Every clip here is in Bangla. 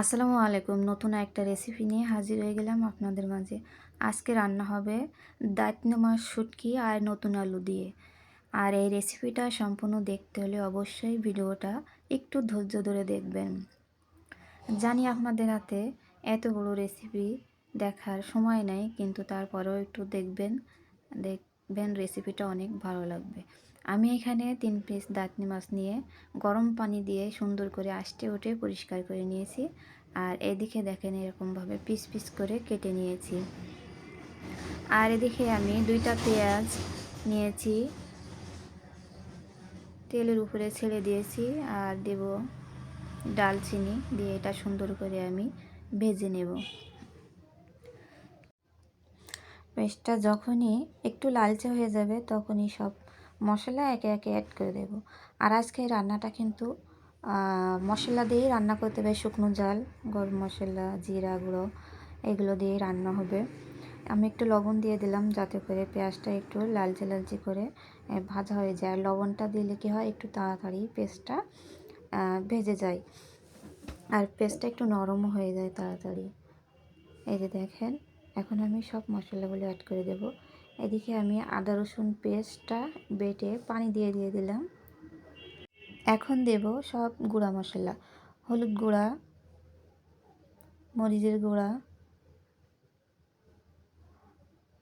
আসসালামু আলাইকুম। নতুন একটা রেসিপি নিয়ে হাজির হয়ে গেলাম আপনাদের মাঝে। আজকে রান্না হবে দাঁতনো শুটকি আর নতুন আলু দিয়ে। আর এই রেসিপিটা সম্পূর্ণ দেখতে হলে অবশ্যই ভিডিওটা একটু ধৈর্য ধরে দেখবেন। জানি আপনাদের হাতে এত বড় রেসিপি দেখার সময় নেই, কিন্তু তারপরেও একটু দেখবেন দেখবেন রেসিপিটা অনেক ভালো লাগবে। আমি এখানে তিন পিস দাঁতনি মাছ নিয়ে গরম পানি দিয়ে সুন্দর করে আষ্টে উঠে পরিষ্কার করে নিয়েছি। আর এদিকে দেখেন এরকমভাবে পিস পিস করে কেটে নিয়েছি। আর এদিকে আমি দুইটা পেঁয়াজ নিয়েছি। তেলের উপরে ছেড়ে দিয়েছি আর দেব ডালচিনি দিয়ে এটা সুন্দর করে আমি ভেজে নেব। পেস্টটা যখনই একটু লালচে হয়ে যাবে তখনই সব মশলা একে একে অ্যাড করে দেব। আর আজকে রান্নাটা কিন্তু মশলা দিয়েই রান্না করতে হবে। শুকনো জাল, গরম মশলা, জিরা গুঁড়ো, এগুলো দিয়েই রান্না হবে। আমি একটু লবণ দিয়ে দিলাম যাতে করে পেঁয়াজটা একটু লালচে লালচে করে ভাজা হয়ে যায়। লবণটা দিলে কি হয়? একটু তাড়াতাড়ি পেস্টটা ভেজে যায়। আর পেস্টটা একটু নরমও হয়ে যায় তাড়াতাড়ি। এই যে দেখেন, এখন আমি সব মশলাগুলো অ্যাড করে দেব। এদিকে আমি আদা রসুন পেস্টটা বেটে পানি দিয়ে দিয়ে দিলাম। এখন দেব সব গুঁড়া মশলা। হলুদ গুঁড়া, মরিচের গুঁড়া।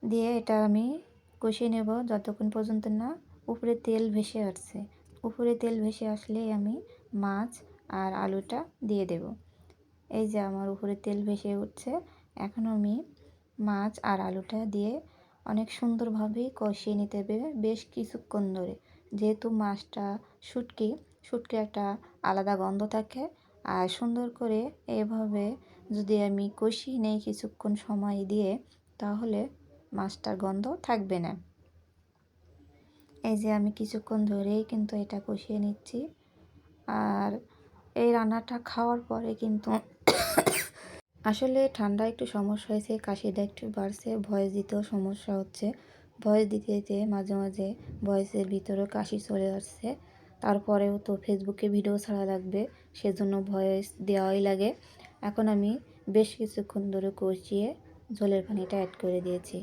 দিয়ে এটা আমি কষিয়ে নেব যতক্ষণ পর্যন্ত না উপরে তেল ভেসে আসছে। উপরে তেল ভেসে আসলেই আমি মাছ আর আলুটা দিয়ে দেব। এই যে আমার উপরে তেল ভেসে উঠছে এখন আমি মাছ আর আলুটা দিয়ে অনেক সুন্দরভাবেই কষিয়ে নিতে হবে বেশ কিছুক্ষণ ধরে। যেহেতু মাছটা শুটকি শুটকি একটা আলাদা গন্ধ থাকে, আর সুন্দর করে এভাবে যদি আমি কষিয়ে নেই কিছুক্ষণ সময় দিয়ে, তাহলে মাছটার গন্ধ থাকবে না। এই যে আমি কিছুক্ষণ ধরেই কিন্তু এটা কষিয়ে নিচ্ছি। আর এই রান্নাটা খাওয়ার পরে কিন্তু আসলে ঠান্ডা একটু সমস্যা হয়েছে, কাশিটা একটু বাড়ছে, ভয়েস দিতেও সমস্যা হচ্ছে। ভয়েস দিতে দিতে মাঝে মাঝে ভয়েসের ভিতরে কাশি চলে আসছে। তারপরেও তো ফেসবুকে ভিডিও ছাড়া লাগবে, সেজন্য ভয়েস দেওয়াই লাগে। এখন আমি বেশ কিছুক্ষণ ধরে কষিয়ে ঝোলের পানিটা অ্যাড করে দিয়েছি।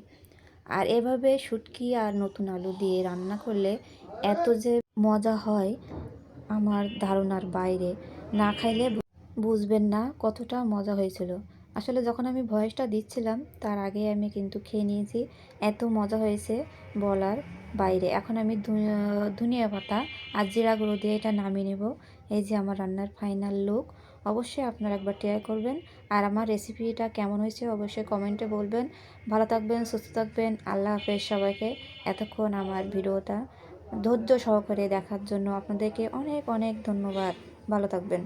আর এভাবে শুটকি আর নতুন আলু দিয়ে রান্না করলে এত যে মজা হয়, আমার ধারণার বাইরে। না খাইলে বুঝবেন না কতটা মজা হয়েছিল। আসলে যখন আমি ভয়েসটা দিচ্ছিলাম, তার আগে আমি কিন্তু খেয়ে নিয়েছি। এত মজা হয়েছে বলার বাইরে। এখন আমি ধনিয়া পাতা আর জিরা গুঁড়ো দিয়ে এটা নামিয়ে নেব। এই যে আমার রান্নার ফাইনাল লুক। অবশ্যই আপনারা একবার ট্রাই করবেন। আর আমার রেসিপিটা কেমন হয়েছে অবশ্যই কমেন্টে বলবেন। ভালো থাকবেন, সুস্থ থাকবেন। আল্লাহ হাফেজ সবাইকে। এতক্ষণ আমার ভিডিওটা ধৈর্য সহকারে দেখার জন্য আপনাদেরকে অনেক অনেক ধন্যবাদ। ভালো থাকবেন।